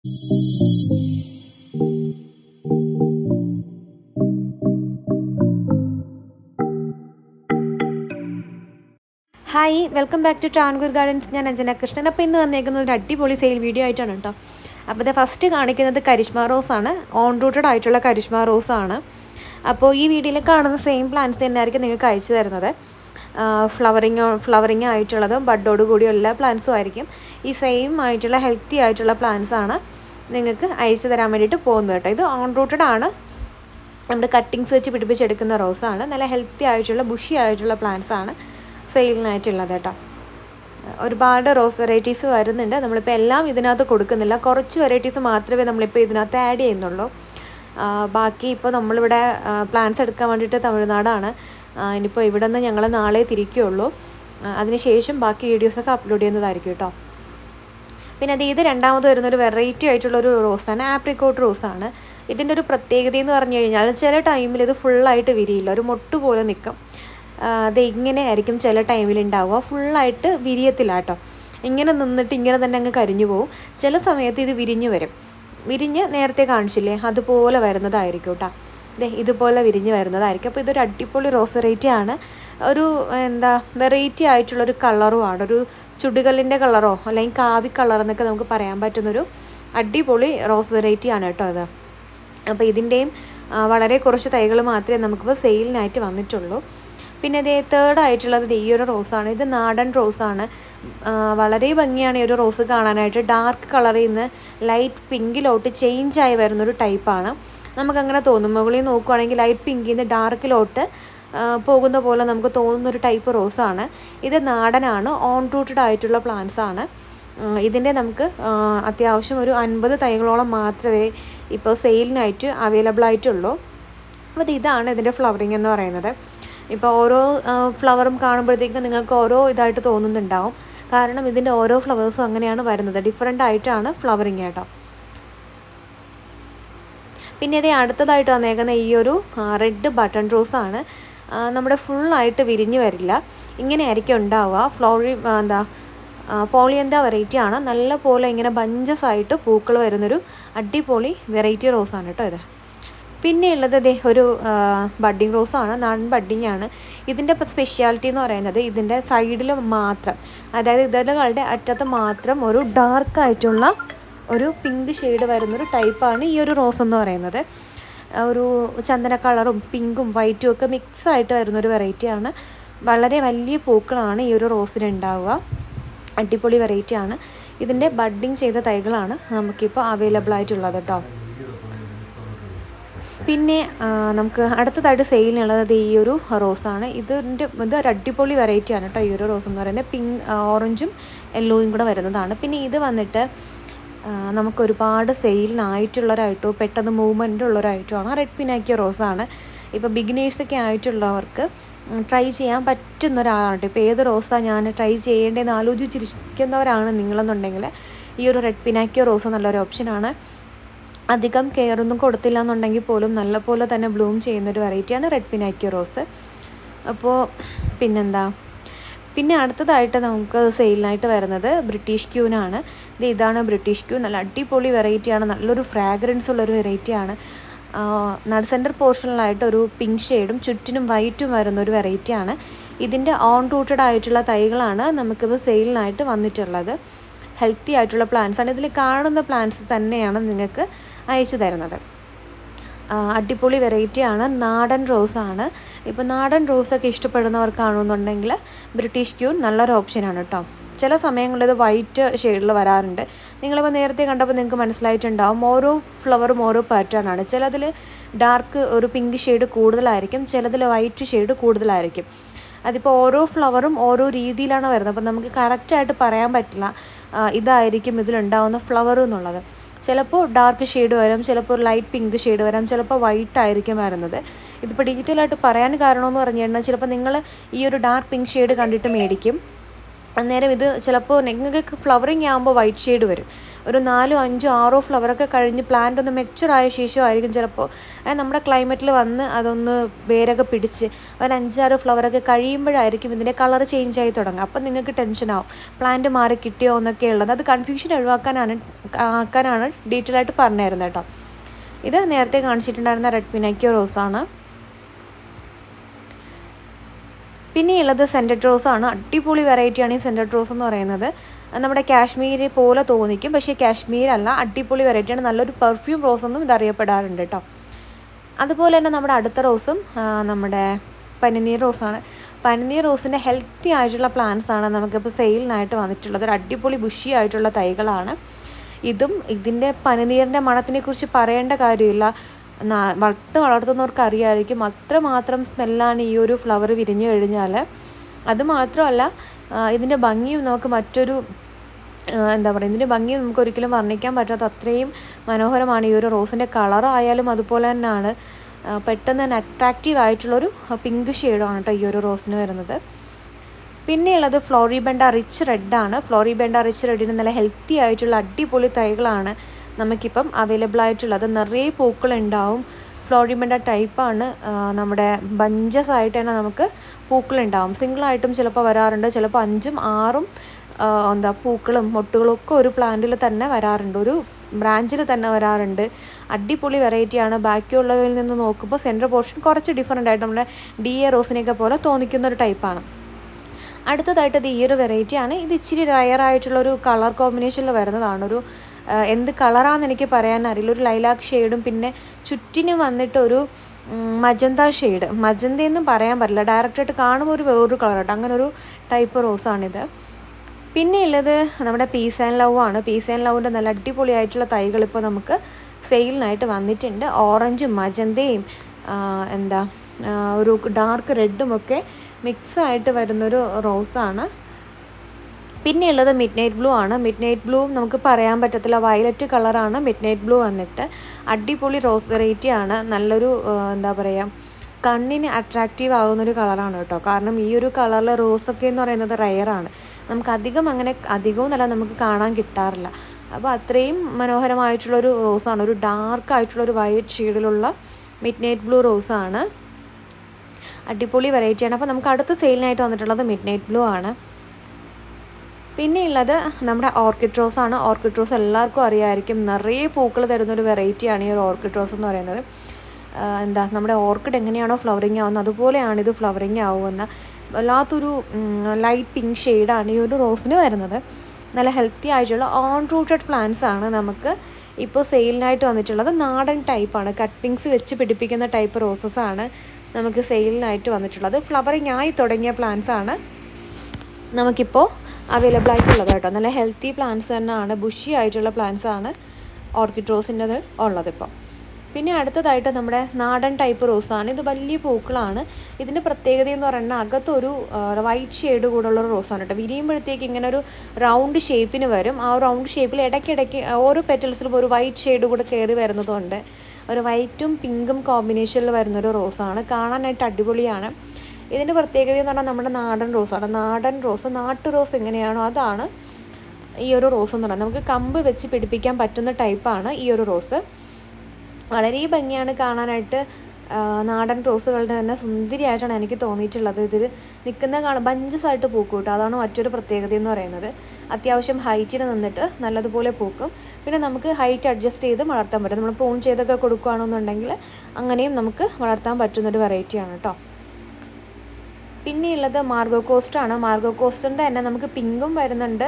Hi welcome back to Travancore gardens ഞാൻ അഞ്ജന കൃഷ്ണൻ. അപ്പോൾ ഇന്ന് വന്നേക്കുന്നത് ഒരു അടിപൊളി സെയിൽ വീഡിയോ ആയിട്ടാണ് കേട്ടോ. അപ്പോൾ ഇത് ഫസ്റ്റ് കാണിക്കുന്നത് കരിഷ്മ റോസ് ആണ്. ഓൺ റൂട്ടഡ് ആയിട്ടുള്ള കരിഷ്മ റോസ് ആണ്. അപ്പോൾ ഈ വീഡിയോയിൽ കാണുന്ന സെയിം പ്ലാന്റ്സ് തന്നെയായിരിക്കും നിങ്ങൾക്ക് അയച്ചു തരുന്നത്. ഫ്ലവറിങ് ഫ്ലവറിങ് ആയിട്ടുള്ളതും ബഡോട് കൂടിയുള്ള പ്ലാന്റ്സും ആയിരിക്കും. ഈ സെയിം ആയിട്ടുള്ള ഹെൽത്തി ആയിട്ടുള്ള പ്ലാന്റ്സ് ആണ് നിങ്ങൾക്ക് അയച്ചു തരാൻ വേണ്ടിയിട്ട് പോകുന്നത് കേട്ടോ. ഇത് ഓൺ റൂട്ടഡ് ആണ്. നമ്മുടെ കട്ടിങ്സ് വെച്ച് പിടിപ്പിച്ചെടുക്കുന്ന റോസാണ് നല്ല ഹെൽത്തി ആയിട്ടുള്ള ബുഷി ആയിട്ടുള്ള പ്ലാന്റ്സ് ആണ് സെയിലിനായിട്ടുള്ളത് കേട്ടോ. ഒരുപാട് റോസ് വെറൈറ്റീസ് വരുന്നുണ്ട്. നമ്മളിപ്പോൾ എല്ലാം ഇതിനകത്ത് കൊടുക്കുന്നില്ല. കുറച്ച് വെറൈറ്റീസ് മാത്രമേ നമ്മളിപ്പോൾ ഇതിനകത്ത് ആഡ് ചെയ്യുന്നുള്ളൂ. ബാക്കി ഇപ്പോൾ നമ്മളിവിടെ പ്ലാന്റ്സ് എടുക്കാൻ വേണ്ടിയിട്ട് തമിഴ്നാടാണ്. ഇനിയിപ്പോൾ ഇവിടെ നിന്ന് ഞങ്ങൾ നാളെ തിരിക്കുകയുള്ളൂ അതിനുശേഷം ബാക്കി വീഡിയോസൊക്കെ അപ്ലോഡ് ചെയ്യുന്നതായിരിക്കും കേട്ടോ പിന്നെ അത് ഇത് രണ്ടാമത് വരുന്നൊരു വെറൈറ്റി ആയിട്ടുള്ളൊരു റോസാണ് ആപ്രിക്കോട്ട് റോസാണ് ഇതിന്റെ ഒരു പ്രത്യേകത എന്ന് പറഞ്ഞു കഴിഞ്ഞാൽ ചില ടൈമിൽ ഇത് ഫുള്ളായിട്ട് വിരിയില്ല ഒരു മൊട്ട് പോലെ നിൽക്കും. അത് ഇങ്ങനെ ആയിരിക്കും ചില ടൈമിൽ ഉണ്ടാവുക ഫുള്ളായിട്ട് വിരിയത്തില്ല കേട്ടോ ഇങ്ങനെ നിന്നിട്ട് ഇങ്ങനെ തന്നെ അങ്ങ് കരിഞ്ഞു പോകും ചില സമയത്ത് ഇത് വിരിഞ്ഞു വരും. വിരിഞ്ഞ് നേരത്തെ കാണിച്ചില്ലേ അതുപോലെ വരുന്നതായിരിക്കും കേട്ടോ ഇതുപോലെ വിരിഞ്ഞ് വരുന്നതായിരിക്കും. അപ്പോൾ ഇതൊരു അടിപൊളി റോസ് വെറൈറ്റി ആണ്. ഒരു എന്താ വെറൈറ്റി ആയിട്ടുള്ളൊരു കളറുമാണ്. ഒരു ചുടുകല്ലിന്റെ കളറോ അല്ലെങ്കിൽ കാവി കളർ എന്നൊക്കെ നമുക്ക് പറയാൻ പറ്റുന്നൊരു അടിപൊളി റോസ് വെറൈറ്റി ആണ് കേട്ടോ അത് അപ്പോൾ ഇതിന്റെയും വളരെ കുറച്ച് തൈകൾ മാത്രമേ നമുക്കിപ്പോൾ സെയിലിനായിട്ട് വന്നിട്ടുള്ളൂ. പിന്നെ ഇതേ തേർഡ് ആയിട്ടുള്ളത് ഈ ഒരു റോസാണ് ഇത് നാടൻ റോസാണ് വളരെ ഭംഗിയാണ് ഈ ഒരു റോസ് കാണാനായിട്ട്. ഡാർക്ക് കളറിൽ നിന്ന് ലൈറ്റ് പിങ്കിലോട്ട് ചേഞ്ച് ആയി വരുന്നൊരു ടൈപ്പാണ്. നമുക്കങ്ങനെ തോന്നും. മുകളിൽ നോക്കുവാണെങ്കിൽ ലൈറ്റ് പിങ്കിൽ നിന്ന് ഡാർക്കിലോട്ട് പോകുന്ന പോലെ നമുക്ക് തോന്നുന്ന ഒരു ടൈപ്പ് റോസാണ് ഇത് നാടനാണ് ഓൺ റൂട്ടഡ് ആയിട്ടുള്ള പ്ലാന്റ്സ് ആണ്. ഇതിന്റെ നമുക്ക് അത്യാവശ്യം ഒരു അൻപത് തൈകളോളം മാത്രമേ ഇപ്പോൾ സെയിലിനായിട്ട് അവൈലബിൾ ആയിട്ടുള്ളൂ. അപ്പോൾ ഇതാണ് ഇതിന്റെ ഫ്ലവറിങ് എന്ന് പറയുന്നത്. ഇപ്പോൾ ഓരോ ഫ്ലവറും കാണുമ്പോഴത്തേക്കും നിങ്ങൾക്ക് ഓരോ ഇതായിട്ട് തോന്നുന്നുണ്ടാവും. കാരണം ഇതിന്റെ ഓരോ ഫ്ലവേഴ്സും അങ്ങനെയാണ് വരുന്നത്. ഡിഫറെന്റ് ആയിട്ടാണ് ഫ്ലവറിങ് കേട്ടോ. പിന്നെ ഇത് അടുത്തതായിട്ട് വന്നേക്കുന്ന ഈ ഒരു റെഡ് ബട്ടൺ റോസ് ആണ്. നമ്മുടെ ഫുള്ളായിട്ട് വിരിഞ്ഞ് വരില്ല. ഇങ്ങനെയായിരിക്കും ഉണ്ടാവുക. ഫ്ലോറി എന്താ പോളിയന്ത വെറൈറ്റി ആണ്. നല്ല പോലെ ഇങ്ങനെ ബഞ്ചസ് ആയിട്ട് പൂക്കൾ വരുന്നൊരു അടിപൊളി വെറൈറ്റി റോസാണ് കേട്ടോ ഇത്. പിന്നെ ഉള്ളത് ദേ ഒരു ബഡ്ഡിങ് റോസാണ് നാടൻ ബഡ്ഡിങ് ആണ്. ഇതിന്റെ സ്പെഷ്യാലിറ്റി എന്ന് പറയുന്നത് ഇതിന്റെ സൈഡിൽ മാത്രം അതായത് ഇതളുകളുടെ അറ്റത്ത് മാത്രം ഒരു ഡാർക്ക് ആയിട്ടുള്ള ഒരു പിങ്ക് ഷെയ്ഡ് വരുന്നൊരു ടൈപ്പാണ് ഈ ഒരു റോസ് എന്ന് പറയുന്നത്. ഒരു ചന്ദന കളറും പിങ്കും വൈറ്റും ഒക്കെ മിക്സ് ആയിട്ട് വരുന്നൊരു വെറൈറ്റിയാണ് വളരെ വലിയ പൂക്കളാണ് ഈ ഒരു റോസിന് ഉണ്ടാവുക അടിപൊളി വെറൈറ്റിയാണ് ഇതിന്റെ ബഡ്ഡിങ് ചെയ്ത തൈകളാണ് നമുക്കിപ്പോൾ അവൈലബിൾ ആയിട്ടുള്ളത് കേട്ടോ പിന്നെ നമുക്ക് അടുത്തതായിട്ട് സെയിലിനുള്ളത് ഈ ഒരു റോസാണ് ഇതിന്റെ ഇത് ഒരു അടിപൊളി വെറൈറ്റിയാണ് കേട്ടോ ഈ ഒരു റോസ് എന്ന് പറയുന്നത്. പിങ്ക് ഓറഞ്ചും യെല്ലോയും കൂടെ വരുന്നതാണ്. പിന്നെ ഇത് വന്നിട്ട് ആ, നമുക്ക് ഒരുപാട് സെയിലിനായിട്ടുള്ളൊരായിട്ടോ പെട്ടെന്ന് മൂവ്മെന്റ് ഉള്ളൊരായിട്ടോ ആണ് റെഡ് പിനാക്കിയ റോസാണ്. ഇപ്പോൾ ബിഗിനേഴ്സൊക്കെ ആയിട്ടുള്ളവർക്ക് ട്രൈ ചെയ്യാൻ പറ്റുന്ന ഒരാളാണ് ഇപ്പോൾ ഏത് റോസാണ് ഞാൻ ട്രൈ ചെയ്യേണ്ടതെന്ന് ആലോചിച്ചിരിക്കുന്നവരാണ് നിങ്ങളെന്നുണ്ടെങ്കിൽ ഈ ഒരു റെഡ് പിനാക്കിയ റോസ് നല്ലൊരു ഓപ്ഷനാണ്. അധികം കെയറൊന്നും കൊടുത്തില്ല എന്നുണ്ടെങ്കിൽ പോലും നല്ലപോലെ തന്നെ ബ്ലൂം ചെയ്യുന്നൊരു വെറൈറ്റിയാണ് റെഡ് പിനാക്കിയ റോസ്. അപ്പോൾ പിന്നെന്താ? പിന്നെ അടുത്തതായിട്ട് നമുക്ക് സെയിലിനായിട്ട് വരുന്നത് ബ്രിട്ടീഷ് ക്യൂനാണ്. ഇത് ഇതാണ് ബ്രിട്ടീഷ് ക്യൂ നല്ല അടിപൊളി വെറൈറ്റിയാണ് നല്ലൊരു ഫ്രാഗ്രൻസ് ഉള്ളൊരു വെറൈറ്റിയാണ് നട സെന്റർ പോർഷനിലായിട്ട് ഒരു പിങ്ക് ഷെയ്ഡും ചുറ്റിനും വൈറ്റും വരുന്ന ഒരു വെറൈറ്റിയാണ് ഇതിന്റെ ഓൺ റൂട്ടഡ് ആയിട്ടുള്ള തൈകളാണ് നമുക്കിപ്പോൾ സെയിലിനായിട്ട് വന്നിട്ടുള്ളത്. ഹെൽത്തി ആയിട്ടുള്ള പ്ലാന്റ്സ് ആണ്. ഇതിൽ കാണുന്ന പ്ലാന്റ്സ് തന്നെയാണ് നിങ്ങൾക്ക് അയച്ചു തരുന്നത്. അടിപൊളി വെറൈറ്റിയാണ് നാടൻ റോസാണ് ഇപ്പോൾ നാടൻ റോസൊക്കെ ഇഷ്ടപ്പെടുന്നവർക്കാണെന്നുണ്ടെങ്കിൽ ബ്രിട്ടീഷ് ക്യൂൺ നല്ലൊരു ഓപ്ഷനാണ് കേട്ടോ ചില സമയങ്ങളിൽ വൈറ്റ് ഷെയ്ഡിൽ വരാറുണ്ട്. നിങ്ങളിപ്പോൾ നേരത്തെ കണ്ടപ്പോൾ നിങ്ങൾക്ക് മനസ്സിലായിട്ടുണ്ടാവും ഓരോ ഫ്ലവറും ഓരോ പാറ്റേണാണ് ചിലതിൽ ഡാർക്ക് ഒരു പിങ്ക് ഷെയ്ഡ് കൂടുതലായിരിക്കും ചിലതിൽ വൈറ്റ് ഷെയ്ഡ് കൂടുതലായിരിക്കും. അതിപ്പോൾ ഓരോ ഫ്ലവറും ഓരോ രീതിയിലാണ് വരുന്നത്. അപ്പോൾ നമുക്ക് കറക്റ്റായിട്ട് പറയാൻ പറ്റില്ല ഇതായിരിക്കും ഇതിലുണ്ടാവുന്ന ഫ്ലവർ എന്നുള്ളത്. ചിലപ്പോൾ ഡാർക്ക് ഷെയ്ഡ് വരും ചിലപ്പോൾ ലൈറ്റ് പിങ്ക് ഷെയ്ഡ് വരാം ചിലപ്പോൾ വൈറ്റ് ആയിരിക്കും വരുന്നത്. ഇതിപ്പോൾ ഡീറ്റെയിൽ ആയിട്ട് പറയാൻ കാരണമെന്ന് പറഞ്ഞു കഴിഞ്ഞാൽ ചിലപ്പോൾ നിങ്ങൾ ഈ ഒരു ഡാർക്ക് പിങ്ക് ഷെയ്ഡ് കണ്ടിട്ട് മേടിക്കും. അന്നേരം ഇത് ചിലപ്പോൾ നിങ്ങൾക്ക് ഫ്ലവറിങ് ആകുമ്പോൾ വൈറ്റ് ഷെയ്ഡ് വരും. ഒരു നാലോ അഞ്ചോ ആറോ ഫ്ലവറൊക്കെ കഴിഞ്ഞ് പ്ലാന്റ് ഒന്ന് മെച്ചുറായ ശേഷമായിരിക്കും ചിലപ്പോൾ അത് നമ്മുടെ ക്ലൈമറ്റിൽ വന്ന് അതൊന്ന് വേരൊക്കെ പിടിച്ച് ഒരു അഞ്ചാറ് ഫ്ലവറൊക്കെ കഴിയുമ്പോഴായിരിക്കും ഇതിന്റെ കളർ ചേഞ്ച് ആയി തുടങ്ങുക. അപ്പം നിങ്ങൾക്ക് ടെൻഷനാവും പ്ലാന്റ് മാറി കിട്ടിയോ എന്നൊക്കെ ഉള്ളത്. അത് കൺഫ്യൂഷൻ ഒഴിവാക്കാനാണ് ആക്കാനാണ് ഡീറ്റെയിൽ ആയിട്ട് പറഞ്ഞായിരുന്നു കേട്ടോ. ഇത് നേരത്തെ കാണിച്ചിട്ടുണ്ടായിരുന്ന റെഡ് പിനയ്ക്കോ റോസാണ് പിന്നെയുള്ളത് റോസ് ആണ്. അടിപൊളി വെറൈറ്റിയാണ് ഈ സെന്റഡ് റോസ് എന്ന് പറയുന്നത്. നമ്മുടെ കാശ്മീരി പോലെ തോന്നിക്കും. പക്ഷേ കാശ്മീരല്ല അടിപൊളി വെറൈറ്റിയാണ് നല്ലൊരു പെർഫ്യൂം റോസ് എന്നും ഇത് അറിയപ്പെടാറുണ്ട് കേട്ടോ അതുപോലെ തന്നെ നമ്മുടെ അടുത്ത റോസും നമ്മുടെ പനിനീർ റോസാണ് പനിനീർ റോസിന്റെ ഹെൽത്തി ആയിട്ടുള്ള പ്ലാന്റ്സ് ആണ് നമുക്കിപ്പോൾ സെയിലിനായിട്ട് വന്നിട്ടുള്ളത്. ഒരു അടിപൊളി ബുഷി ആയിട്ടുള്ള തൈകളാണ്. ഇതും ഇതിന്റെ പനിനീറിന്റെ മണത്തിനെ കുറിച്ച് പറയേണ്ട കാര്യമില്ല. നട്ട് വളർത്തുന്നവർക്ക് അറിയാമായിരിക്കും അത്രമാത്രം സ്മെല്ലാണ് ഈ ഒരു ഫ്ലവർ വിരിഞ്ഞു കഴിഞ്ഞാൽ. അതുമാത്രമല്ല ഇതിന്റെ ഭംഗിയും നമുക്ക് മറ്റൊരു എന്താ പറയുക ഇതിന്റെ ഭംഗി നമുക്ക് ഒരിക്കലും വർണിക്കാൻ പറ്റാത്ത അത്രയും മനോഹരമാണ് ഈ ഒരു റോസിന്റെ കളറായാലും അതുപോലെ തന്നെയാണ്. പെട്ടെന്ന് തന്നെ അട്രാക്റ്റീവ് ആയിട്ടുള്ളൊരു പിങ്ക് ഷെയ്ഡാണ് കേട്ടോ ഈ ഒരു റോസിന് വരുന്നത്. പിന്നെയുള്ളത് ഫ്ലോറിബെൻഡ റിച്ച് റെഡാണ്. ഫ്ലോറിബെൻഡ റിച്ച് റെഡിന് നല്ല ഹെൽത്തി ആയിട്ടുള്ള അടിപൊളി തൈകളാണ്. നമുക്കിപ്പം അവൈലബിൾ ആയിട്ടുള്ളത്. നിറയെ പൂക്കളുണ്ടാവും. ഫ്ലോറിമെന്റ ടൈപ്പാണ് നമ്മുടെ ബഞ്ചസ് ആയിട്ട് തന്നെ നമുക്ക് പൂക്കളുണ്ടാവും. സിംഗിളായിട്ടും ചിലപ്പോൾ വരാറുണ്ട്. ചിലപ്പോൾ അഞ്ചും ആറും എന്താ പൂക്കളും മൊട്ടുകളും ഒക്കെ ഒരു പ്ലാന്റിൽ തന്നെ വരാറുണ്ട്. ഒരു ബ്രാഞ്ചിൽ തന്നെ വരാറുണ്ട്. അടിപൊളി വെറൈറ്റിയാണ് ബാക്കിയുള്ളവയിൽ നിന്ന് നോക്കുമ്പോൾ സെന്റർ പോർഷൻ കുറച്ച് ഡിഫറെന്റ് ആയിട്ട് നമ്മുടെ ഡി എ റോസിനെയൊക്കെ പോലെ തോന്നിക്കുന്ന ഒരു ടൈപ്പാണ് അടുത്തതായിട്ട് ഇത് ഈ ഒരു വെറൈറ്റിയാണ് ഇത് ഇച്ചിരി റയർ ആയിട്ടുള്ളൊരു കളർ കോമ്പിനേഷനിൽ വരുന്നതാണ്. ഒരു എന്ത് കളറാണെന്ന് എനിക്ക് പറയാൻ അറിയില്ല. ഒരു ലൈലാക്ക് ഷെയ്ഡും പിന്നെ ചുറ്റിനും വന്നിട്ട് ഒരു മജന്ത ഷെയ്ഡ്. മജന്തയെന്നും പറയാൻ പറ്റില്ല. ഡയറക്റ്റായിട്ട് കാണുമ്പോൾ ഒരു വേറൊരു കളർ കേട്ടോ. അങ്ങനെ ഒരു ടൈപ്പ് റോസാണിത്. പിന്നെ ഉള്ളത് നമ്മുടെ പീസ് ആൻഡ് ലവ് ആണ്. പീസ് ആൻഡ് ലവിന്റെ നല്ല അടിപൊളിയായിട്ടുള്ള തൈകൾ ഇപ്പോൾ നമുക്ക് സെയിലിനായിട്ട് വന്നിട്ടുണ്ട്. ഓറഞ്ചും മജന്തയും എന്താ ഒരു ഡാർക്ക് റെഡും ഒക്കെ മിക്സ് ആയിട്ട് വരുന്നൊരു റോസാണ്. പിന്നെ ഉള്ളത് മിഡ് നൈറ്റ് ബ്ലൂ ആണ്. മിഡ് നൈറ്റ് ബ്ലൂ നമുക്ക് പറയാൻ പറ്റത്തില്ല. വയലറ്റ് കളറാണ് മിഡ് നൈറ്റ് ബ്ലൂ വന്നിട്ട് അടിപൊളി റോസ് വെറൈറ്റി ആണ്. നല്ലൊരു എന്താ പറയുക കണ്ണിന് അട്രാക്റ്റീവ് ആകുന്നൊരു കളറാണ് കേട്ടോ. കാരണം ഈ ഒരു കളറിൽ റോസൊക്കെ എന്ന് പറയുന്നത് റയറാണ് നമുക്ക് അധികം അങ്ങനെ അധികവും നല്ല നമുക്ക് കാണാൻ കിട്ടാറില്ല. അപ്പോൾ അത്രയും മനോഹരമായിട്ടുള്ളൊരു റോസാണ് ഒരു ഡാർക്ക് ആയിട്ടുള്ളൊരു വൈറ്റ് ഷെയ്ഡിലുള്ള മിഡ് നൈറ്റ് ബ്ലൂ റോസാണ് അടിപൊളി വെറൈറ്റിയാണ് അപ്പോൾ നമുക്ക് അടുത്ത സെയിലിനായിട്ട് വന്നിട്ടുള്ളത് മിഡ് നൈറ്റ് ബ്ലൂ ആണ്. പിന്നെ ഉള്ളത് നമ്മുടെ ഓർക്കിഡ് റോസ് ആണ്. ഓർക്കിഡ് റോസ് എല്ലാവർക്കും അറിയാമായിരിക്കും നിറയെ പൂക്കൾ തരുന്നൊരു വെറൈറ്റിയാണ് ഈ ഒരു ഓർക്കിഡ് റോസ് എന്ന് പറയുന്നത്. എന്താ നമ്മുടെ ഓർക്കിഡ് എങ്ങനെയാണോ ഫ്ലവറിങ് ആവുന്നത് അതുപോലെയാണ് ഇത് ഫ്ലവറിങ് ആവുന്ന. വല്ലാത്തൊരു ലൈറ്റ് പിങ്ക് ഷെയ്ഡാണ് ഈ ഒരു റോസിന് വരുന്നത്. നല്ല ഹെൽത്തി ആയിട്ടുള്ള ഓൺ റൂട്ടഡ് പ്ലാന്റ്സ് ആണ് നമുക്ക് ഇപ്പോൾ സെയിലിനായിട്ട് വന്നിട്ടുള്ളത്. നാടൻ ടൈപ്പാണ് കട്ടിങ്സ് വെച്ച് പിടിപ്പിക്കുന്ന ടൈപ്പ് റോസസ് ആണ് നമുക്ക് സെയിലിനായിട്ട് വന്നിട്ടുള്ളത്. ഫ്ലവറിങ് ആയി തുടങ്ങിയ പ്ലാന്റ്സ് ആണ് നമുക്കിപ്പോൾ അവൈലബിൾ ആയിട്ടുള്ളത് കേട്ടോ. നല്ല ഹെൽത്തി പ്ലാന്റ്സ് തന്നെയാണ്. ബുഷി ആയിട്ടുള്ള പ്ലാന്റ്സ് ആണ് ഓർക്കിഡ് റോസിന്റെത് ഉള്ളത് ഇപ്പോൾ പിന്നെ അടുത്തതായിട്ട് നമ്മുടെ നാടൻ ടൈപ്പ് റോസാണ് ഇത് വലിയ പൂക്കളാണ്. ഇതിന്റെ പ്രത്യേകത എന്ന് പറയുന്നത് അകത്തൊരു വൈറ്റ് ഷെയ്ഡ് കൂടുള്ള ഒരു റോസാണ് കേട്ടോ. വിരിയുമ്പോഴത്തേക്ക് ഇങ്ങനെ ഒരു റൗണ്ട് ഷേപ്പിന് വരും. ആ റൗണ്ട് ഷേപ്പിൽ ഇടയ്ക്കിടയ്ക്ക് ഓരോ പെറ്റൽസിലും ഒരു വൈറ്റ് ഷെയ്ഡ് കൂടെ കയറി വരുന്നതുകൊണ്ട് ഒരു വൈറ്റും പിങ്കും കോമ്പിനേഷനിൽ വരുന്നൊരു റോസാണ് കാണാനായിട്ട് അടിപൊളിയാണ്. ഇതിന്റെ പ്രത്യേകത എന്ന് പറഞ്ഞാൽ നമ്മുടെ നാടൻ റോസാണ് നാടൻ റോസ് നാട്ടു റോസ് എങ്ങനെയാണോ അതാണ് ഈ ഒരു റോസ് എന്ന് പറയുന്നത്. നമുക്ക് കമ്പ് വെച്ച് പിടിപ്പിക്കാൻ പറ്റുന്ന ടൈപ്പാണ് ഈ ഒരു റോസ്. വളരെ ഭംഗിയാണ് കാണാനായിട്ട് നാടൻ റോസുകളുടെ തന്നെ സുന്ദരിയായിട്ടാണ് എനിക്ക് തോന്നിയിട്ടുള്ളത്. ഇതിൽ നിൽക്കുന്ന കാണാൻ ബഞ്ചസ് ആയിട്ട് പൂക്കും കേട്ടോ. അതാണ് മറ്റൊരു പ്രത്യേകത എന്ന് പറയുന്നത്. അത്യാവശ്യം ഹൈറ്റിൽ നിന്നിട്ട് നല്ലതുപോലെ പൂക്കും. പിന്നെ നമുക്ക് ഹൈറ്റ് അഡ്ജസ്റ്റ് ചെയ്ത് വളർത്താൻ പറ്റും. നമ്മൾ പ്രൂൺ ചെയ്തൊക്കെ കൊടുക്കുകയാണെന്നുണ്ടെങ്കിൽ അങ്ങനെയും നമുക്ക് വളർത്താൻ പറ്റുന്നൊരു വെറൈറ്റിയാണ് കേട്ടോ. പിന്നെയുള്ളത് മാർഗോ കോസ്റ്റാണ്. മാർഗോ കോസ്റ്ററിന്റെ തന്നെ നമുക്ക് പിങ്കും വരുന്നുണ്ട്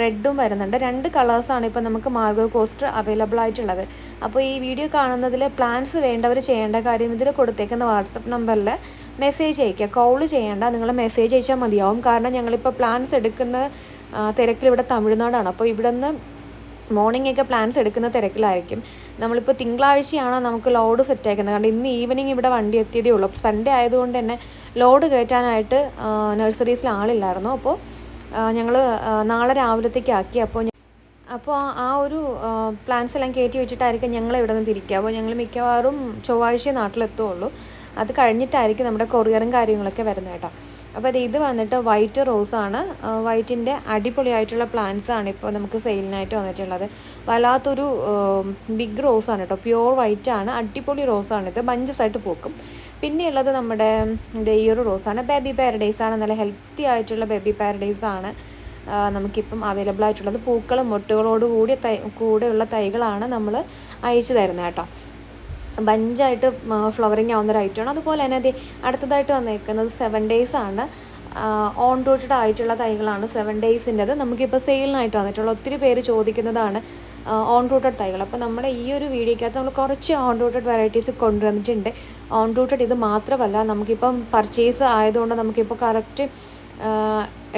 റെഡും വരുന്നുണ്ട്. രണ്ട് കളേഴ്സാണ് ഇപ്പോൾ നമുക്ക് മാർഗോ കോസ്റ്റർ അവൈലബിൾ ആയിട്ടുള്ളത്. അപ്പോൾ ഈ വീഡിയോ കാണുന്നതിൽ പ്ലാൻസ് വേണ്ടവർ ചെയ്യേണ്ട കാര്യം ഇതിൽ കൊടുത്തേക്കുന്ന വാട്സപ്പ് നമ്പറിൽ മെസ്സേജ് അയക്കുക കോൾ ചെയ്യേണ്ട നിങ്ങൾ മെസ്സേജ് അയച്ചാൽ മതിയാവും. കാരണം ഞങ്ങളിപ്പോൾ പ്ലാൻസ് എടുക്കുന്ന തിരക്കിൽ ഇവിടെ തമിഴ്നാടാണ്. അപ്പോൾ ഇവിടെ നിന്ന് മോർണിംഗ് ഒക്കെ പ്ലാൻസ് എടുക്കുന്ന തിരക്കിലായിരിക്കും. നമ്മളിപ്പോൾ തിങ്കളാഴ്ചയാണ് നമുക്ക് ലോഡ് സെറ്റ് ആക്കുന്നത്? കാരണം ഇന്ന് ഈവനിങ് ഇവിടെ വണ്ടി എത്തിയതേ ഉള്ളൂ. അപ്പോൾ സൺഡേ ആയതുകൊണ്ട് തന്നെ ലോഡ് കയറ്റാനായിട്ട് നഴ്സറീസിൽ ആളില്ലായിരുന്നു. അപ്പോൾ ഞങ്ങൾ നാളെ രാവിലത്തേക്ക് ആക്കി. അപ്പോൾ അപ്പോൾ ആ ഒരു പ്ലാൻസ് എല്ലാം കയറ്റി വെച്ചിട്ടായിരിക്കും ഞങ്ങൾ ഇവിടെ നിന്ന് തിരിക്കുക. അപ്പോൾ ഞങ്ങൾ മിക്കവാറും ചൊവ്വാഴ്ച നാട്ടിലെത്തുള്ളൂ അത് കഴിഞ്ഞിട്ടായിരിക്കും നമ്മുടെ കൊറിയറും കാര്യങ്ങളൊക്കെ വരുന്നത് കേട്ടോ. അപ്പോൾ അത് ഇത് വന്നിട്ട് വൈറ്റ് റോസാണ് വൈറ്റിന്റെ അടിപൊളിയായിട്ടുള്ള പ്ലാന്റ്സ് ആണ് ഇപ്പോൾ നമുക്ക് സെയിലിനായിട്ട് വന്നിട്ടുള്ളത്. വല്ലാത്തൊരു ബിഗ് റോസാണ് കേട്ടോ പ്യുവർ വൈറ്റ് ആണ്. അടിപൊളി റോസാണ് ഇത്. ബഞ്ചസായിട്ട് പൂക്കും. പിന്നെയുള്ളത് നമ്മുടെ ഈ ഒരു റോസാണ് ബേബി പാരഡൈസ് ആണ്. നല്ല ഹെൽത്തി ആയിട്ടുള്ള ബേബി പാരഡൈസ് ആണ്. നമുക്കിപ്പം അവൈലബിൾ ആയിട്ടുള്ളത്. പൂക്കളും മൊട്ടുകളോട് കൂടിയ തൈ കൂടെയുള്ള തൈകളാണ് നമ്മൾ അയച്ചു തരുന്നത് കേട്ടോ. ബഞ്ചായിട്ട് ഫ്ലവറിങ് ആവുന്ന ഒരു ഐറ്റമാണ് അതുപോലെ തന്നെ ദേ അടുത്തതായിട്ട് വന്നേക്കുന്നത് സെവൻ ഡേയ്സ് ആണ്. ഓൺ റൂട്ടഡ് ആയിട്ടുള്ള തൈകളാണ് സെവൻ ഡേയ്സിന്റെത് നമുക്കിപ്പോൾ സെയിലിനായിട്ട് വന്നിട്ടുള്ള ഒത്തിരി പേര് ചോദിക്കുന്നതാണ് ഓൺ റൂട്ടഡ് തൈകൾ. അപ്പോൾ നമ്മുടെ ഈ ഒരു വീഡിയോക്കകത്ത് നമ്മൾ കുറച്ച് ഓൺ റൂട്ടഡ് വെറൈറ്റീസ് കൊണ്ടുവന്നിട്ടുണ്ട്. ഓൺ റൂട്ടഡ് ഇത് മാത്രമല്ല നമുക്കിപ്പം പർച്ചേസ് ആയതുകൊണ്ട് നമുക്കിപ്പോൾ കറക്റ്റ്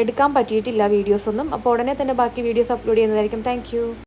എടുക്കാൻ പറ്റിയിട്ടില്ല വീഡിയോസൊന്നും അപ്പോൾ ഉടനെ തന്നെ ബാക്കി വീഡിയോസ് അപ്ലോഡ് ചെയ്യുന്നതായിരിക്കും. താങ്ക്